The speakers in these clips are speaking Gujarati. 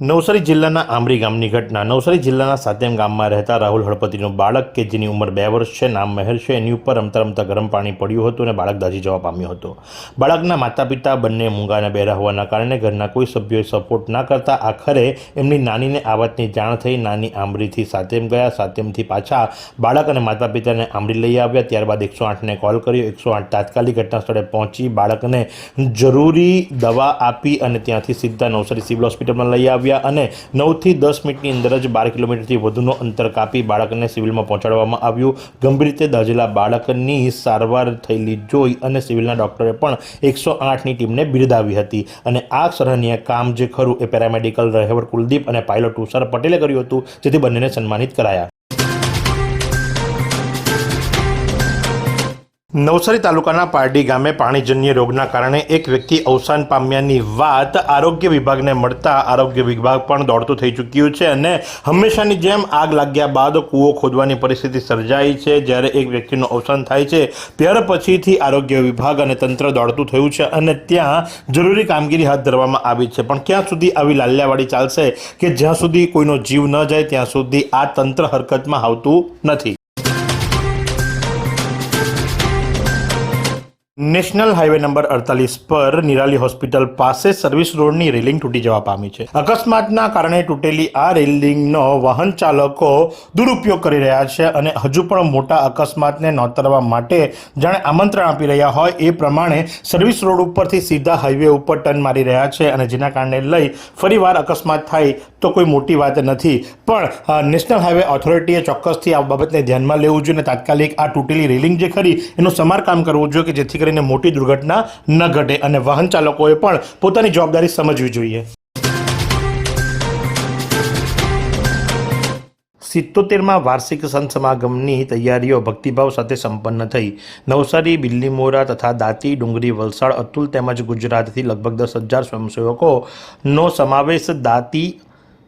નવસારી જિલ્લાના આંબરી ગામની ઘટના. નવસારી જિલ્લાના સાતેમ ગામમાં રહેતા રાહુલ હળપતિનું બાળક કે જેની ઉંમર બે વર્ષ છે, નામ મહેર છે, એની ઉપર રમતા રમતા ગરમ પાણી પડ્યું હતું અને બાળક દાઝી જવા પામ્યો હતો. બાળકના માતા પિતા બંને મૂંગા અને બહેરા હોવાના કારણે ઘરના કોઈ સભ્યોએ સપોર્ટ ના કરતા આખરે એમની નાનીને આ વાતની જાણ થઈ. નાની આંબરીથી સાતેમ ગયા. સાતેમથી પાછા બાળક અને માતા પિતાને આંબરી લઈ આવ્યા. ત્યારબાદ એકસો આઠને કોલ કર્યો. એકસો આઠ તાત્કાલિક ઘટના સ્થળે પહોંચી બાળકને જરૂરી દવા આપી અને ત્યાંથી સીધા નવસારી સિવિલ હોસ્પિટલમાં લઈ આવ્યા. અને નવથી દસ મિનિટની અંદર જ બાર કિલોમીટરથી વધુનો અંતર કાપી બાળકને સિવિલમાં પહોંચાડવામાં આવ્યું. ગંભીર રીતે દાઝેલા બાળકની સારવાર થયેલી જોઈ અને સિવિલના ડૉક્ટરે પણ એકસો આઠની ટીમને બિરદાવી હતી. અને આ સરાહનીય કામ જે ખરું એ પેરામેડિકલ રહેવર કુલદીપ અને પાયલોટ તુષાર પટેલે કર્યું હતું, જેથી બંનેને સન્માનિત કરાયા. નવસારી તાલુકાના પારડી ગામે પાણીજન્ય રોગના કારણે એક વ્યક્તિ અવસાન પામ્યાની વાત આરોગ્ય વિભાગને મળતા આરોગ્ય વિભાગ પણ દોડતું થઈ ચૂક્યું છે અને હંમેશાની જેમ આગ લાગ્યા બાદ કૂવો ખોદવાની પરિસ્થિતિ સર્જાઈ છે. જ્યારે એક વ્યક્તિનું અવસાન થાય છે, ત્યાર પછીથી આરોગ્ય વિભાગ અને તંત્ર દોડતું થયું છે અને ત્યાં જરૂરી કામગીરી હાથ ધરવામાં આવી છે. પણ ક્યાં સુધી આવી લાલ્યાવાડી ચાલશે કે જ્યાં સુધી કોઈનો જીવ ન જાય, ત્યાં સુધી આ તંત્ર હરકતમાં આવતું નથી? નેશનલ હાઈવે નંબર અડતાલીસ પર નિરાલી હોસ્પિટલ પાસે સર્વિસ રોડની રેલિંગ તૂટી જવા પામી છે. અકસ્માતના કારણે તૂટેલી આ રેલિંગનો વાહન ચાલકો દુરુપયોગ કરી રહ્યા છે અને હજુ પણ મોટા અકસ્માતને નોતરવા માટે જાણે આમંત્રણ આપી રહ્યા હોય એ પ્રમાણે સર્વિસ રોડ ઉપરથી સીધા હાઈવે ઉપર ટર્ન મારી રહ્યા છે અને જેના કારણે લઈ ફરીવાર અકસ્માત થાય તો કોઈ મોટી વાત નથી. પણ નેશનલ હાઈવે ઓથોરિટીએ ચોક્કસથી આ બાબતને ધ્યાનમાં લેવું જોઈએ અને તાત્કાલિક આ તૂટેલી રેલિંગ જે ખરી એનું સમારકામ કરવું જોઈએ કે જેથી કરીને મોટી દુર્ઘટના ન ઘટે અને વાહન ચાલકોએ પણ પોતાની જવાબદારી સમજવી જોઈએ. સિત્તોતેરમાં વાર્ષિક સંત સમાગમની તૈયારીઓ ભક્તિભાવ સાથે સંપન્ન થઈ. નવસારી બિલ્લીમોરા તથા દાંતી, ડુંગરી, વલસાડ, અતુલ તેમજ ગુજરાતથી લગભગ દસ હજાર સ્વયંસેવકોનો સમાવેશ દાંતી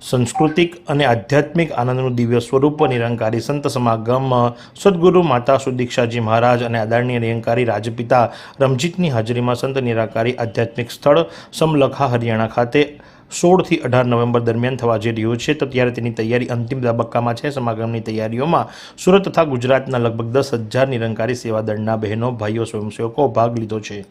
સાંસ્કૃતિક અને આધ્યાત્મિક આનંદનું દિવ્ય સ્વરૂપ નિરંકારી સંત સમાગમ, સદગુરુ માતા સુદીક્ષાજી મહારાજ અને આદરણીય નિરંકારી રાજપિતા રમજીતની હાજરીમાં સંત નિરાકારી આધ્યાત્મિક સ્થળ સમલખા, હરિયાણા ખાતે સોળથી અઢાર નવેમ્બર દરમિયાન થવા જઈ રહ્યું છે. તો ત્યારે તેની તૈયારી અંતિમ તબક્કામાં છે. સમાગમની તૈયારીઓમાં સુરત તથા ગુજરાતના લગભગ દસ હજાર નિરંકારી સેવાદળના બહેનો, ભાઈઓ, સ્વયંસેવકો ભાગ લીધો છે.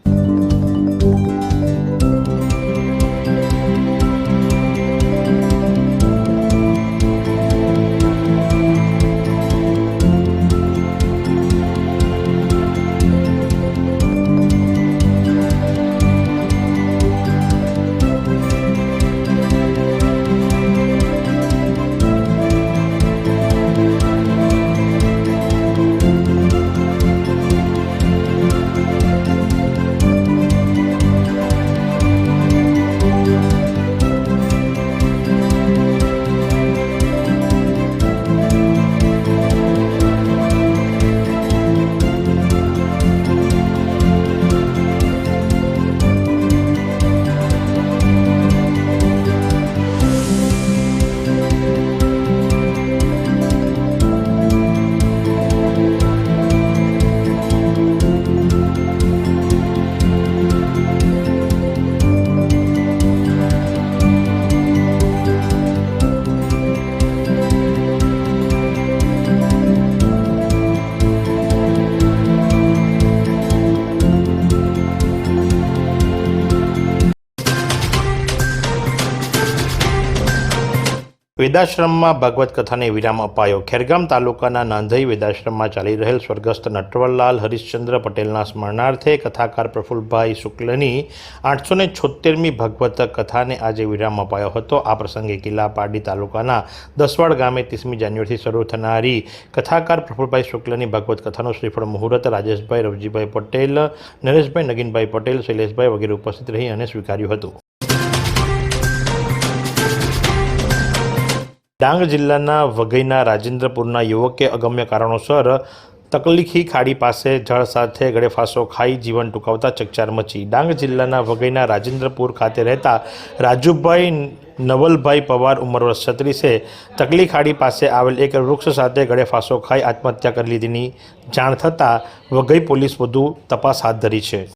વેદાશ્રમમાં ભાગવત કથાને વિરામ અપાયો. ખેરગામ તાલુકાના નાંધઈ વેદાશ્રમમાં ચાલી રહેલ સ્વર્ગસ્થ નટવરલાલ હરિશ્ચંદ્ર પટેલના સ્મરણાર્થે કથાકાર પ્રફુલ્લભાઈ શુક્લની આઠસો ને છોતેરમી ભાગવત કથાને આજે વિરામ અપાયો હતો. આ પ્રસંગે કિલ્લા પારડી તાલુકાના દસવાડ ગામે ત્રીસમી જાન્યુઆરીથી શરૂ થનારી કથાકાર પ્રફુલભાઈ શુક્લની ભાગવત કથાનું શ્રીફળ મુહૂર્ત રાજેશભાઈ રવજીભાઈ પટેલ, નરેશભાઈ નગીનભાઈ પટેલ, શૈલેષભાઈ વગેરે ઉપસ્થિત રહી અને સ્વીકાર્યું હતું. ડાંગ જિલ્લાના વઘઈના રાજેન્દ્રપુરના યુવકે અગમ્ય કારણોસર તકલીખી ખાડી પાસે જળ સાથે ગળેફાંસો ખાઈ જીવન ટૂંકાવતા ચકચાર મચી. ડાંગ જિલ્લાના વઘઈના રાજેન્દ્રપુર ખાતે રહેતા રાજુભાઈ નવલભાઈ પવાર ઉંમર વર્ષ છત્રીસે તકલી ખાડી પાસે આવેલ એક વૃક્ષ સાથે ગળેફાંસો ખાઈ આત્મહત્યા કરી લીધીની જાણ થતાં વઘઈ પોલીસ વધુ તપાસ હાથ ધરી છે.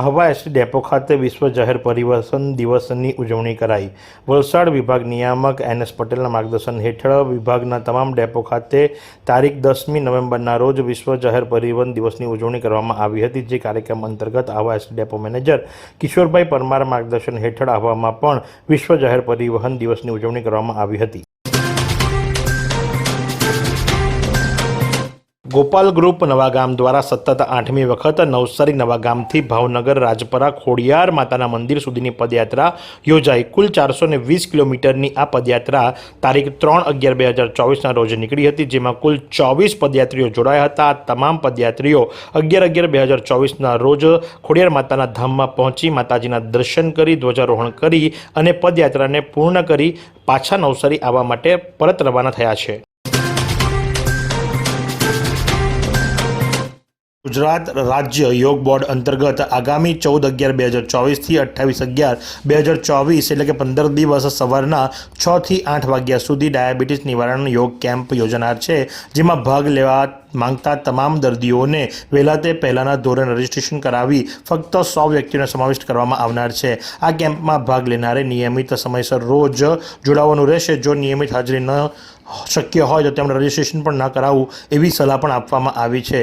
આહવા એસટી ડેપો ખાતે વિશ્વ જાહેર પરિવહન દિવસની ઉજવણી કરાઈ. વલસાડ વિભાગ નિયામક એન એસ પટેલના માર્ગદર્શન હેઠળ વિભાગના તમામ ડેપો ખાતે તારીખ દસમી નવેમ્બરના રોજ વિશ્વ જાહેર પરિવહન દિવસની ઉજવણી કરવામાં આવી હતી, જે કાર્યક્રમ અંતર્ગત Ahwa ST depot manager Kishorbhai Parmar માર્ગદર્શન હેઠળ આહવામાં પણ વિશ્વ જાહેર પરિવહન દિવસની ઉજવણી કરવામાં આવી હતી. ગોપાલ ગ્રુપ નવાગામ દ્વારા સતત આઠમી વખત નવસારી નવાગામથી ભાવનગર, રાજપરા, ખોડિયાર માતાના મંદિર સુધીની પદયાત્રા યોજાઈ. કુલ ચારસો ને વીસ કિલોમીટરની આ પદયાત્રા તારીખ ત્રણ અગિયાર બે હજાર ચોવીસના રોજ નીકળી હતી, જેમાં કુલ ચોવીસ પદયાત્રીઓ જોડાયા હતા. તમામ પદયાત્રીઓ અગિયાર અગિયાર બે હજાર ચોવીસના રોજ ખોડિયાર માતાના ધામમાં પહોંચી માતાજીના દર્શન કરી, ધ્વજારોહણ કરી અને પદયાત્રાને પૂર્ણ કરી પાછા નવસારી આવવા માટે પરત રવાના થયા છે. ગુજરાત રાજ્ય યોગ બોર્ડ અંતર્ગત આગામી ચૌદ અગિયાર બે હજાર ચોવીસથી અઠ્ઠાવીસ અગિયાર બે હજાર ચોવીસ એટલે કે પંદર દિવસ સવારના છથી આઠ વાગ્યા સુધી ડાયાબિટીસ નિવારણ યોગ કેમ્પ યોજાનાર છે, જેમાં ભાગ લેવા માંગતા તમામ દર્દીઓને વહેલા તે પહેલાંના ધોરણે રજીસ્ટ્રેશન કરાવી ફક્ત સો વ્યક્તિઓને સમાવિષ્ટ કરવામાં આવનાર છે. આ કેમ્પમાં ભાગ લેનારે નિયમિત સમયસર રોજ જોડાવાનું રહેશે. જો નિયમિત હાજરી ન શક્ય હોય તો તેમણે રજીસ્ટ્રેશન પણ ન કરાવવું એવી સલાહ પણ આપવામાં આવી છે.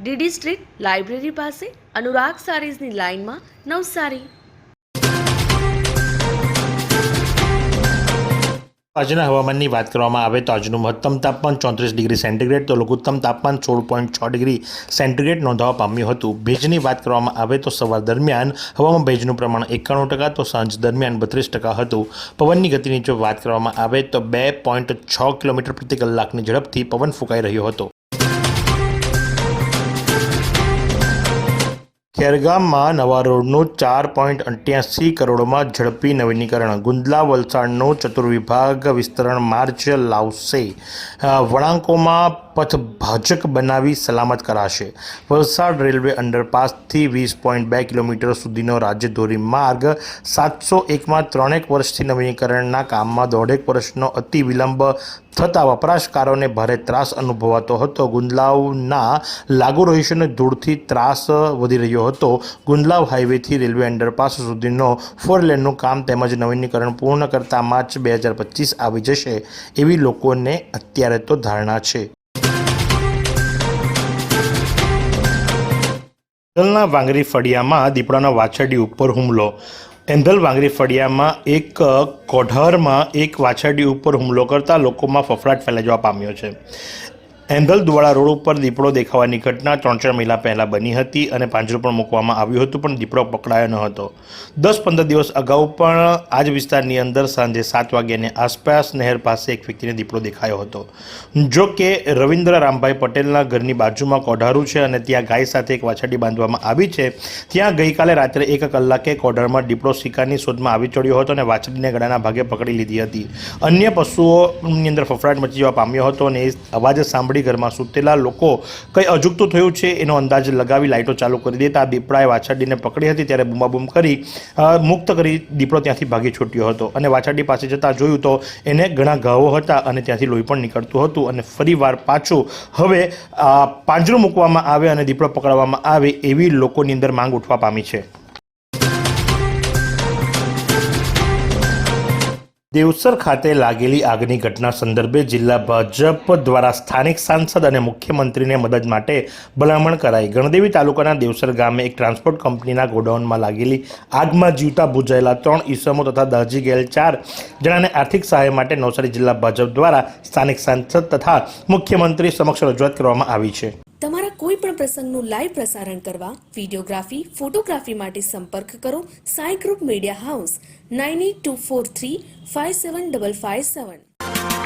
DD street library પાસે અનુરાગ સારીઝની લાઇનમાં નવસારી. આજના હવામાનની વાત કરવામાં આવે તો આજનું મહત્તમ તાપમાન ચોત્રીસ ડિગ્રી સેન્ટીગ્રેડ, તો લઘુત્તમ તાપમાન સોળ પોઈન્ટ છ ડિગ્રી સેન્ટીગ્રેડ નોંધાવા પામ્યું હતું. ભેજની વાત કરવામાં આવે તો સવાર દરમિયાન હવામાં ભેજનું પ્રમાણ એકાણું ટકા, તો સાંજ દરમિયાન બત્રીસ ટકા હતું. પવનની ગતિની જો વાત કરવામાં આવે તો બે પોઈન્ટ છ કિલોમીટર પ્રતિ કલાકની ઝડપથી પવન ફૂંકાઈ રહ્યો હતો. ખેરગામમાં નવા રોડનું ચાર પોઈન્ટ અઠ્યાસી કરોડમાં ઝડપી નવીનીકરણ. ગુંદલા વલસાડનું ચતુર્વિભાગ વિસ્તરણ માર્ચ લાવશે. વળાંકોમાં પથ ભાજક બનાવી સલામત કરાશે. વલસાડ રેલવે અંડરપાસથી વીસ પોઈન્ટ બે કિલોમીટર સુધીનો રાજ્ય ધોરીમાર્ગ સાતસો એકમાં ત્રણેક વર્ષથી નવીનીકરણના કામમાં દોઢેક વર્ષનો અતિ વિલંબ થતાં વપરાશકારોને ભારે ત્રાસ અનુભવાતો હતો. ગુંદલાવના લાગુ રહીશોને ધૂળથી ત્રાસ વધી રહ્યો હતો. ગુંદલાવ હાઈવેથી રેલવે અંડરપાસ સુધીનો ફોર લેનનું કામ તેમજ નવીનીકરણ પૂર્ણ કરતા માર્ચ બે હજાર પચીસ આવી જશે એવી લોકોને અત્યારે તો ધારણા છે. એંધલના વાંગરી ફળિયામાં દીપડાના વાછરડી ઉપર હુમલો. એંધલ વાંગરી ફળિયામાં એક કોઢરમાં એક વાછરડી ઉપર હુમલો કરતા લોકોમાં ફફડાટ ફેલાઈ પામ્યો છે. એંધલ દ્વારા રોડ ઉપર દીપડો દેખાવાની ઘટના ત્રણ ચાર મહિના પહેલાં બની હતી અને પાંજરું પણ મૂકવામાં આવ્યું હતું, પણ દીપડો પકડાયો ન હતો. દસ પંદર દિવસ અગાઉ પણ આ જ વિસ્તારની અંદર સાંજે સાત વાગ્યાની આસપાસ નહેર પાસે એક વ્યક્તિને દીપડો દેખાયો હતો. જો કે રવિન્દ્ર રામભાઈ પટેલના ઘરની બાજુમાં કોઢારું છે અને ત્યાં ગાય સાથે એક વાછડી બાંધવામાં આવી છે. ત્યાં ગઈકાલે રાત્રે એક કલાકે કોઢારમાં દીપડો શિકારની શોધમાં આવી ચડ્યો હતો અને વાછડીને ગળાના ભાગે પકડી લીધી હતી. અન્ય પશુઓની અંદર ફફડાટ મચી જવા પામ્યો હતો અને એ અવાજ સાંભળી ઘરમાં સૂતેલા લોકો કંઈ અજુગતું થયું છે? એનો અંદાજ લગાવી લાઇટો ચાલુ કરી દેતા દીપડાએ વાછરડીને પકડી હતી ત્યારે બૂમાબૂમ કરી મુક્ત કરી દીપડો ત્યાંથી ભાગી છૂટ્યો હતો. અને વાછરડી પાસે જતાં જોયું તો એને ઘણા ઘાવો હતા અને ત્યાંથી લોહી પણ નીકળતું હતું અને ફરીવાર પાછું હવે પાંજરું મૂકવામાં આવે અને દીપડો પકડવામાં આવે એવી લોકોની અંદર માંગ ઉઠવા પામી છે. દેવસર ખાતે લાગેલી આગની ઘટના સંદર્ભે જિલ્લા ભાજપ દ્વારા સ્થાનિક સાંસદ અને મુખ્યમંત્રીને મદદ માટે ભલામણ કરાઈ. ગણદેવી તાલુકાના દેવસર ગામે એક ટ્રાન્સપોર્ટ કંપનીના ગોડાઉનમાં લાગેલી આગમાં જીવતા બુજાયેલા ત્રણ ઈસમો તથા દહજી ગયેલ ચાર જણાને આર્થિક સહાય માટે નવસારી જિલ્લા ભાજપ દ્વારા સ્થાનિક સાંસદ તથા મુખ્યમંત્રી સમક્ષ રજૂઆત કરવામાં આવી છે. તમારા કોઈ પણ પ્રસંગનું લાઈવ પ્રસારણ કરવા વિડીયોગ્રાફી, ફોટોગ્રાફી માટે સંપર્ક કરો સાઈ ગ્રુપ મીડિયા હાઉસ. 9824357557.